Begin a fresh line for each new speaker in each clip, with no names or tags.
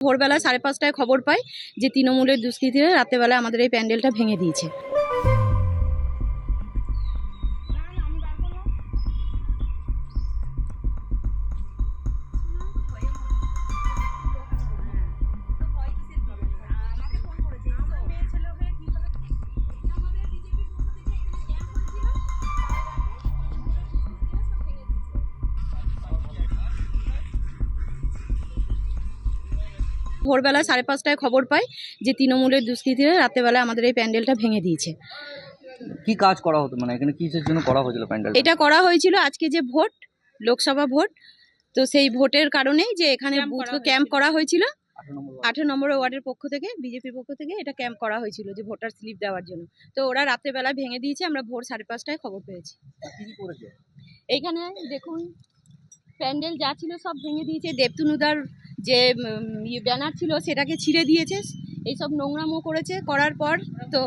ভোরবেলা সাড়ে পাঁচটায় খবর পাই যে তৃণমূলের দুষ্কৃতীরা রাত্রেবেলা আমাদের এই প্যান্ডেলটা ভেঙে দিয়েছে। ভোরবেলা সাড়ে পাঁচটায় খবর পাই যে তৃণমূলের দুষ্কৃতীরা রাত্রেবেলা আমাদের এই প্যান্ডেলটা ভেঙে দিয়েছে।
কি কাজ করা হতো? মানে এখানে কিসের জন্য করা হয়েছিল প্যান্ডেল
এটা করা হয়েছিল আজকে যে ভোট লোকসভা ভোট তো সেই ভোটের কারণেই যে এখানে ক্যাম্প করা হয়েছিল। আঠারো নম্বর ওয়ার্ডের পক্ষ থেকে বিজেপির পক্ষ থেকে এটা ক্যাম্প করা হয়েছিল যে ভোটার স্লিপ দেওয়ার জন্য। তো ওরা রাত্রেবেলা ভেঙে দিয়েছে আমরা ভোর সাড়ে পাঁচটায় খবর পেয়েছি। এইখানে দেখুন প্যান্ডেল যা ছিল সব ভেঙে দিয়েছে। দেবতুনুদার যে ইয়ে ব্যানার ছিল সেটাকে ছিঁড়ে দিয়েছে এইসব নোংরামো করেছে করার পর তো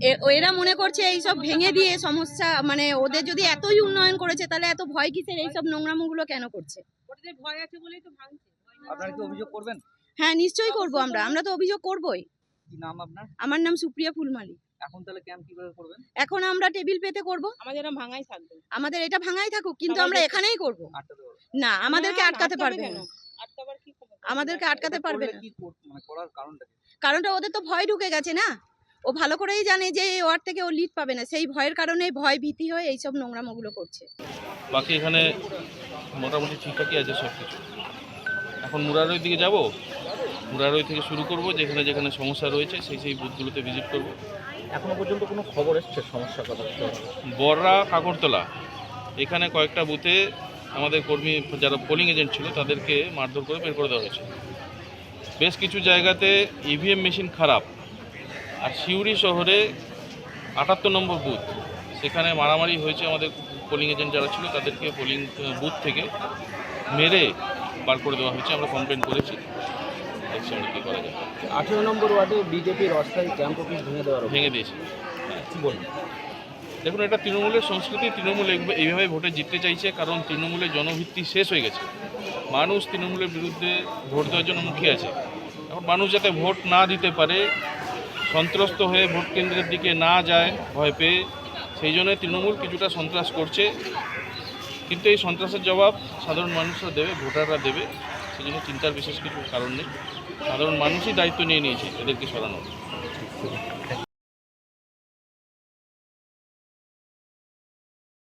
এ- এরা মনে করছে এইসব ভেঙে দিয়ে সমস্যা মানে ওদের যদি এতই উন্নয়ন করেছে তাহলে এত ভয় কিসের? এইসব নোংরামোগুলো কেন করছে?
আপনারা কি অভিযোগ করবেন?
হ্যাঁ নিশ্চয়ই করব আমরা। আমরা তো অভিযোগ করবই।
নাম আপনার?
আমার নাম সুপ্রিয়া ফুলমালি
এখন তাহলে ক্যাম্প কীভাবে করবেন?
এখন আমরা টেবিল পেতে করব।
আমাদের এরম ভাঙাই থাকবে।
আমাদের এটা ভাঙাই থাকুক কিন্তু আমরা এখানেই করব। না আমাদেরকে আটকাতে পারবে না? আমাদেরকে আটকাতে পারবে না।
মানে করার কারণটা
কারণটা ওদের তো ভয় ঢুকে গেছে না? ও ভালো করেই জানে যে এই ওয়ার্ড থেকে ও লিড পাবে না। সেই ভয়ের কারণে ভয় ভীতি হয়ে এইসব নোংরামোগুলো করছে।
বাকি এখানে মোটামুটি ঠিকঠাকই আছে সব কিছু এখন মুরারই দিকে যাব? মুরারই থেকে শুরু করব যেখানে যেখানে সমস্যা রয়েছে সেই সেই বুথগুলোতে ভিজিট করব।
এখনও পর্যন্ত কোনো খবর এসছে সমস্যা কথা?
বড়রা কাকরতলা। এখানে কয়েকটা বুথে আমাদের কর্মী যারা পোলিং এজেন্ট ছিল তাদেরকে মারধর করে বের করে দেওয়া হয়েছে। বেশ কিছু জায়গাতে ইভিএম মেশিন খারাপ। আর সিউড়ি শহরে আটাত্তর নম্বর বুথ সেখানে মারামারি হয়েছে আমাদের পোলিং এজেন্ট যারা ছিল তাদেরকে পোলিং বুথ থেকে মেরে বার করে দেওয়া হয়েছে। আমরা কমপ্লেন করেছি। দেখছি আমরা কী করা যায়।
আঠেরো নম্বর ওয়ার্ডে বিজেপির অস্থায়ী ক্যাম্প অফিস ভেঙে অভিযোগ।
ভেঙে দিয়েছে।
কি বলুন?
দেখুন, এটা তৃণমূলের সংস্কৃতি, তৃণমূল এইভাবে- ভোটে জিততে চাইছে, কারণ তৃণমূলের জনভিত্তি শেষ হয়ে গেছে। মানুষ তৃণমূলের বিরুদ্ধে ভোট দেওয়ার জন্য মুখিয়ে আছে। এখন মানুষ যাতে ভোট না দিতে পারে, সন্ত্রস্ত হয়ে ভোট কেন্দ্রের দিকে না যায়, ভয় পেয়ে, সেই জন্য তৃণমূল কিছুটা সন্ত্রাস করছে। কিন্তু এই সন্ত্রাসের জবাব সাধারণ মানুষরা দেবে, ভোটাররা দেবে। সেই জন্য চিন্তার বিশেষ কিছু কারণ নেই। সাধারণ মানুষই দায়িত্ব নিয়ে নিয়েছে এদেরকে সরানোর।